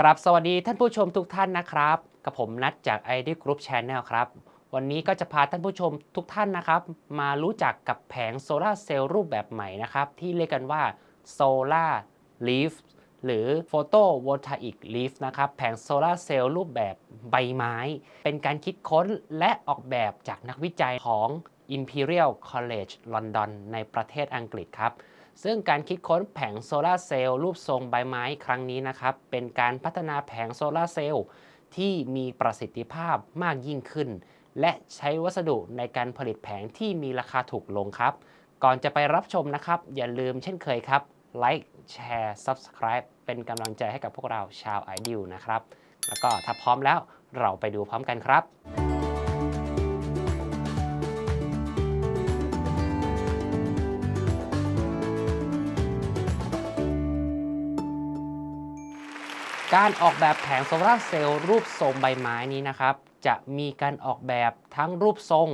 กราบสวัสดีท่านผู้ชมทุกท่านนะครับ กับผมนัดจาก ID Group Channel ครับ วันนี้ก็จะพาท่านผู้ชมทุกท่านนะครับ มารู้จักกับแผงโซลาร์เซลล์รูปแบบใหม่นะครับ ที่เรียกกันว่า Solar Leaf หรือ Photovoltaic Leaf นะครับ แผงโซลาร์เซลล์รูปแบบใบไม้ เป็นการคิดค้นและออกแบบจากนักวิจัยของ Imperial College London ในประเทศอังกฤษครับ ซึ่งการคิดค้นแผงโซลาร์เซลล์รูปทรงใบไม้ครั้งนี้นะครับ เป็นการพัฒนาแผงโซลาร์เซลล์ที่มีประสิทธิภาพมากยิ่งขึ้น และใช้วัสดุในการผลิตแผงที่มีราคาถูกลงครับ ก่อนจะไปรับชมนะครับ อย่าลืมเช่นเคยครับไลค์แชร์ Subscribe เป็นกำลังใจให้กับพวกเราชาว i d ิวนะครับ แล้วก็ถ้าพร้อมแล้วเราไปดูพร้อมกันครับ การออกแบบแผงโซลาร์เซลล์รูปทรงใบไม้นี้นะครับ จะมีการออกแบบทั้งรูปทรง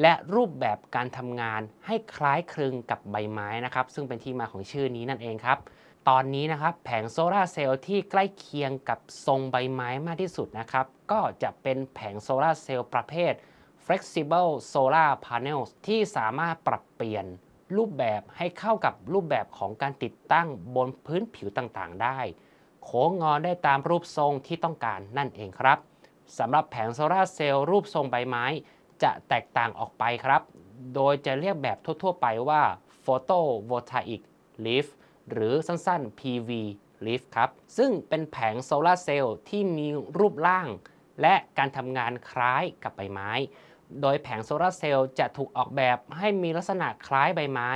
และรูปแบบการทำงานให้คล้ายคลึงกับใบไม้นะครับ ซึ่งเป็นที่มาของชื่อนี้นั่นเองครับ ตอนนี้นะครับแผงโซลาร์เซลล์ที่ใกล้เคียงกับทรงใบไม้มากที่สุดนะครับ ก็จะเป็นแผงโซลาร์เซลล์ประเภท flexible solar panels ที่สามารถปรับเปลี่ยนรูปแบบให้เข้ากับรูปแบบของการติดตั้งบนพื้นผิวต่างๆ ได้ โค้งงอนได้ตามรูปทรงที่ต้องการนั่นเองครับสำหรับแผงโซลาร์เซลล์รูปทรงใบไม้ จะแตกต่างออกไปครับ โดยจะเรียกแบบทั่ว ๆ ไปว่า photovoltaic leaf หรือสั้นๆ PV leaf ครับ ซึ่งเป็นแผงโซลาร์เซลล์ที่มีรูปร่าง และการทำงานคล้ายกับใบไม้ โดยแผงโซลาร์เซลล์จะถูกออกแบบให้มีลักษณะคล้ายใบไม้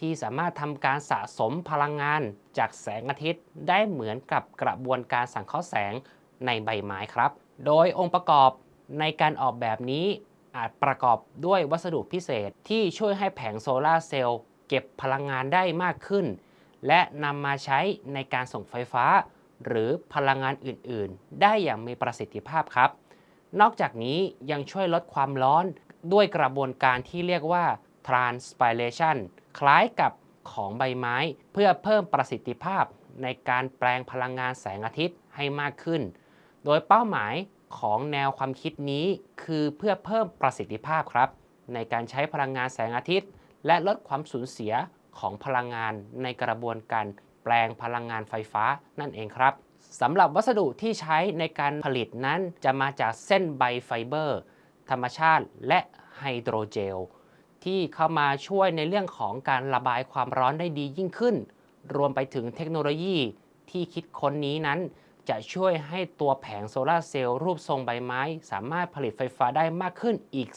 ที่สามารถทำการสะสมพลังงานจากแสงอาทิตย์ได้เหมือนกับกระบวนการสังเคราะห์แสงในใบไม้ครับ โดยองค์ประกอบในการออกแบบนี้อาจประกอบด้วยวัสดุพิเศษที่ช่วยให้แผงโซลาร์เซลล์เก็บพลังงานได้มากขึ้น และนำมาใช้ในการส่งไฟฟ้า หรือพลังงานอื่นๆ ได้อย่างมีประสิทธิภาพครับ นอกจากนี้ยังช่วยลดความร้อนด้วยกระบวนการที่เรียกว่า transpiration คล้ายกับของใบไม้ เพื่อเพิ่มประสิทธิภาพในการแปลงพลังงานแสงอาทิตย์ให้มากขึ้น โดยเป้าหมายของแนวความคิดนี้คือเพื่อเพิ่มประสิทธิภาพครับ ในการใช้พลังงานแสงอาทิตย์ และลดความสูญเสียของพลังงานในกระบวนการแปลงพลังงานไฟฟ้านั่นเองครับสำหรับวัสดุที่ใช้ในการผลิตนั้นจะมาจากเส้นใบไฟเบอร์ ธรรมชาติและไฮโดรเจล ที่เข้ามาช่วยในเรื่องของการระบายความร้อนได้ดียิ่งขึ้น รวมไปถึงเทคโนโลยีที่คิดค้นนี้นั้น จะช่วยให้ตัวแผงโซลาร์เซลล์รูปทรงใบไม้ สามารถผลิตไฟฟ้าได้มากขึ้นอีก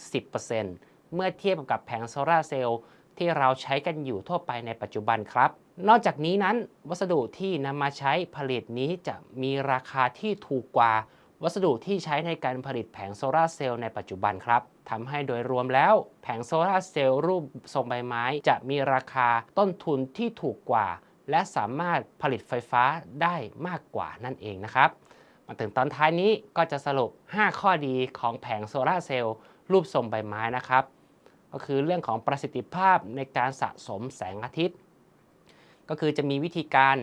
10%เมื่อเทียบกับแผงโซลาร์เซลล์ที่เราใช้กันอยู่ทั่วไปในปัจจุบันครับ นอกจากนี้นั้น วัสดุที่นำมาใช้ผลิตนี้จะมีราคาที่ถูกกว่า วัสดุที่ใช้ในการผลิตแผงโซลาร์เซลล์ในปัจจุบันครับทำให้โดยรวมแล้วแผงโซลาร์เซลล์รูปทรงใบไม้ จะมีราคาต้นทุนที่ถูกกว่า และสามารถผลิตไฟฟ้าได้มากกว่านั่นเองนะครับ มาถึงตอนท้ายนี้ก็จะสรุป 5 ข้อดีของแผงโซลาร์เซลล์รูปทรงใบไม้นะครับ ก็คือเรื่องของประสิทธิภาพในการสะสมแสงอาทิตย์ ก็คือจะมีวิธีการ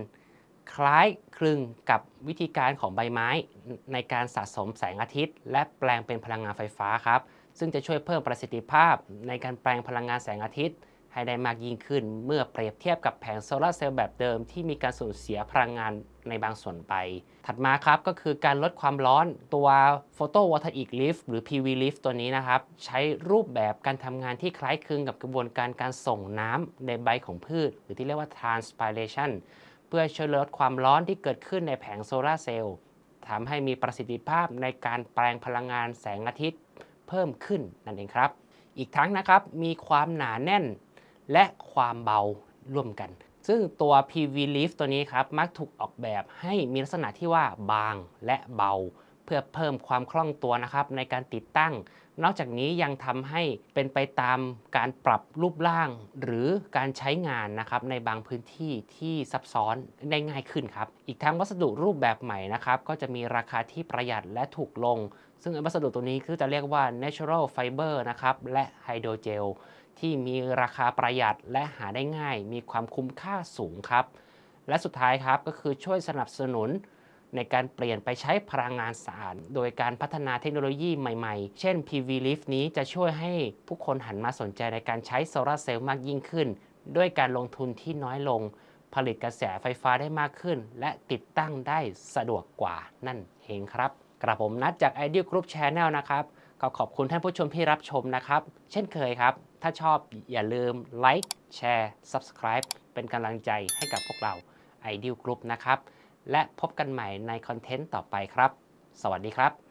คล้ายคลึงกับวิธีการของใบไม้ ในการสะสมแสงอาทิตย์ และแปลงเป็นพลังงานไฟฟ้าครับ ซึ่งจะช่วยเพิ่มประสิทธิภาพ ในการแปลงพลังงานแสงอาทิตย์ ให้ได้มากยิ่งขึ้น เมื่อเปรียบเทียบกับแผงโซลาร์เซลล์แบบเดิมที่มีการสูญเสียพลังงานในบางส่วนไป ถัดมาครับก็คือการลดความร้อนตัว Photovoltaic Leaf หรือ PV Leaf ตัวนี้นะครับ ใช้รูปแบบการทำงานที่คล้ายคลึงกับกระบวนการการส่งน้ำในใบของพืช หรือที่เรียกว่า transpiration เพื่อช่วยลดความร้อนที่เกิดขึ้นในแผงโซลาร์เซลล์ทำให้มีประสิทธิภาพในการแปลงพลังงานแสงอาทิตย์เพิ่มขึ้นนั่นเองครับ อีกทั้งนะครับมีความหนาแน่นและความเบาร่วมกัน ซึ่งตัว PV Leaf ตัวนี้ครับมักถูกออกแบบให้มีลักษณะที่ว่าบางและเบา พื่อเพิ่มความคล่องตัวนะครับในการติดตั้ง นอกจากนี้ยังทำให้เป็นไปตามการปรับรูปร่าง หรือการใช้งานนะครับในบางพื้นที่ที่ซับซ้อนได้ง่ายขึ้นครับ อีกทั้งวัสดุรูปแบบใหม่นะครับก็จะมีราคาที่ประหยัดและถูกลง ซึ่งวัสดุตัวนี้คือจะเรียกว่า natural fiber นะครับและไฮโดรเจลที่มีราคาประหยัดและหาได้ง่าย มีความคุ้มค่าสูงครับ และสุดท้ายครับก็คือช่วยสนับสนุน ในการเปลี่ยนไปใช้พลังงานสะอาด โดยการพัฒนาเทคโนโลยีใหม่ๆ เช่น PV Lift นี้จะช่วยให้ผู้คนหันมาสนใจในการใช้โซลาร์เซลล์มากยิ่งขึ้น ด้วยการลงทุนที่น้อยลง ผลิตกระแสไฟฟ้าได้มากขึ้น และติดตั้งได้สะดวกกว่านั่นเองครับกระผมนัดจาก Ideal Group Channel นะครับก็ขอบคุณท่านผู้ชมที่รับชมนะครับ เช่นเคยครับ ถ้าชอบอย่าลืมไลค์แชร์ Subscribe เป็นกำลังใจให้กับพวกเรา Ideal Group นะครับ และพบกันใหม่ในคอนเทนต์ต่อไปครับ สวัสดีครับ